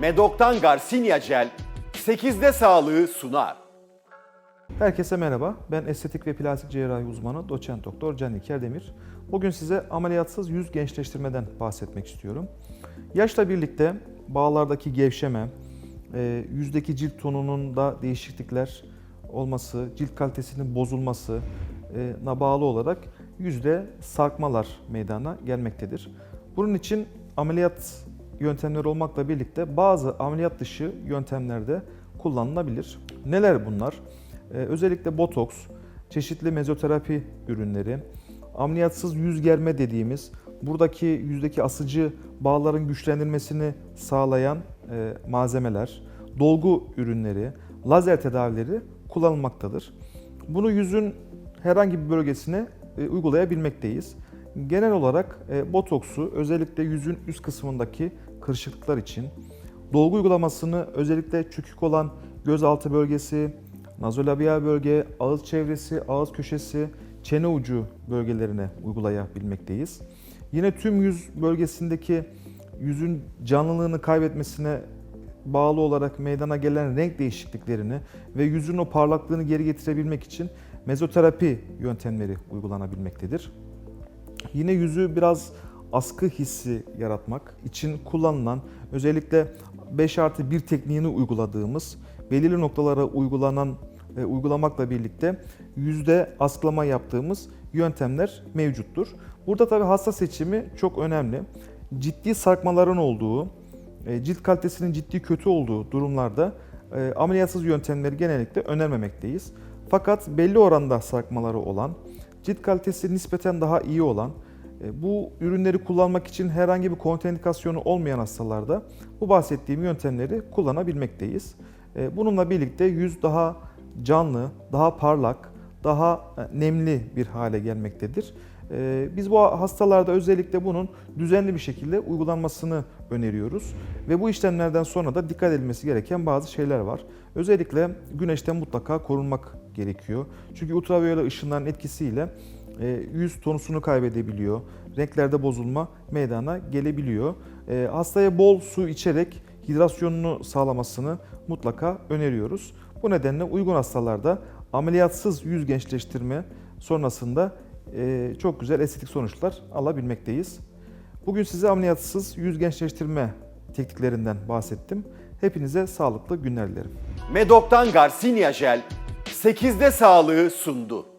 Medok'tan Garcinia Gel 8'de sağlığı sunar. Herkese merhaba. Ben estetik ve plastik cerrahi uzmanı doçent doktor Can İlker Demir. Bugün size ameliyatsız yüz gençleştirmeden bahsetmek istiyorum. Yaşla birlikte bağlardaki gevşeme, e, yüzdeki cilt tonunun da değişiklikler olması, cilt kalitesinin bozulmasına bağlı olarak yüzde sarkmalar meydana gelmektedir. Bunun için ameliyat yöntemleri olmakla birlikte bazı ameliyat dışı yöntemlerde kullanılabilir. Neler bunlar? Ee, özellikle botoks, çeşitli mezoterapi ürünleri, ameliyatsız yüz germe dediğimiz buradaki yüzdeki asıcı bağların güçlendirilmesini sağlayan e, malzemeler, dolgu ürünleri, lazer tedavileri kullanılmaktadır. Bunu yüzün herhangi bir bölgesine e, uygulayabilmekteyiz. Genel olarak e, botoksu özellikle yüzün üst kısmındaki kırışıklıklar için, dolgu uygulamasını özellikle çökük olan gözaltı bölgesi, nazolabial bölge, ağız çevresi, ağız köşesi, çene ucu bölgelerine uygulayabilmekteyiz. Yine tüm yüz bölgesindeki yüzün canlılığını kaybetmesine bağlı olarak meydana gelen renk değişikliklerini ve yüzün o parlaklığını geri getirebilmek için mezoterapi yöntemleri uygulanabilmektedir. Yine yüzü biraz askı hissi yaratmak için kullanılan özellikle 5 artı 1 tekniğini uyguladığımız belirli noktalara uygulanan e, uygulamakla birlikte yüzde askılama yaptığımız yöntemler mevcuttur. Burada tabi hasta seçimi çok önemli. Ciddi sarkmaların olduğu, e, cilt kalitesinin ciddi kötü olduğu durumlarda e, ameliyatsız yöntemleri genellikle önermemekteyiz. Fakat belli oranda sarkmaları olan, cilt kalitesi nispeten daha iyi olan, bu ürünleri kullanmak için herhangi bir kontraindikasyonu olmayan hastalarda bu bahsettiğim yöntemleri kullanabilmekteyiz. E, Bununla birlikte yüz daha canlı, daha parlak, daha e, nemli bir hale gelmektedir. E, Biz bu hastalarda özellikle bunun düzenli bir şekilde uygulanmasını öneriyoruz. Ve bu işlemlerden sonra da dikkat edilmesi gereken bazı şeyler var. Özellikle güneşten mutlaka korunmak gerekiyor. Çünkü ultraviyole ışınların etkisiyle e, yüz tonusunu kaybedebiliyor. Renklerde bozulma meydana gelebiliyor. E, Hastaya bol su içerek hidrasyonunu sağlamasını mutlaka öneriyoruz. Bu nedenle uygun hastalarda ameliyatsız yüz gençleştirme sonrasında e, çok güzel estetik sonuçlar alabilmekteyiz. Bugün size ameliyatsız yüz gençleştirme tekniklerinden bahsettim. Hepinize sağlıklı günler dilerim. Medok'tan Garcinia Gel 8'de sağlığı sundu.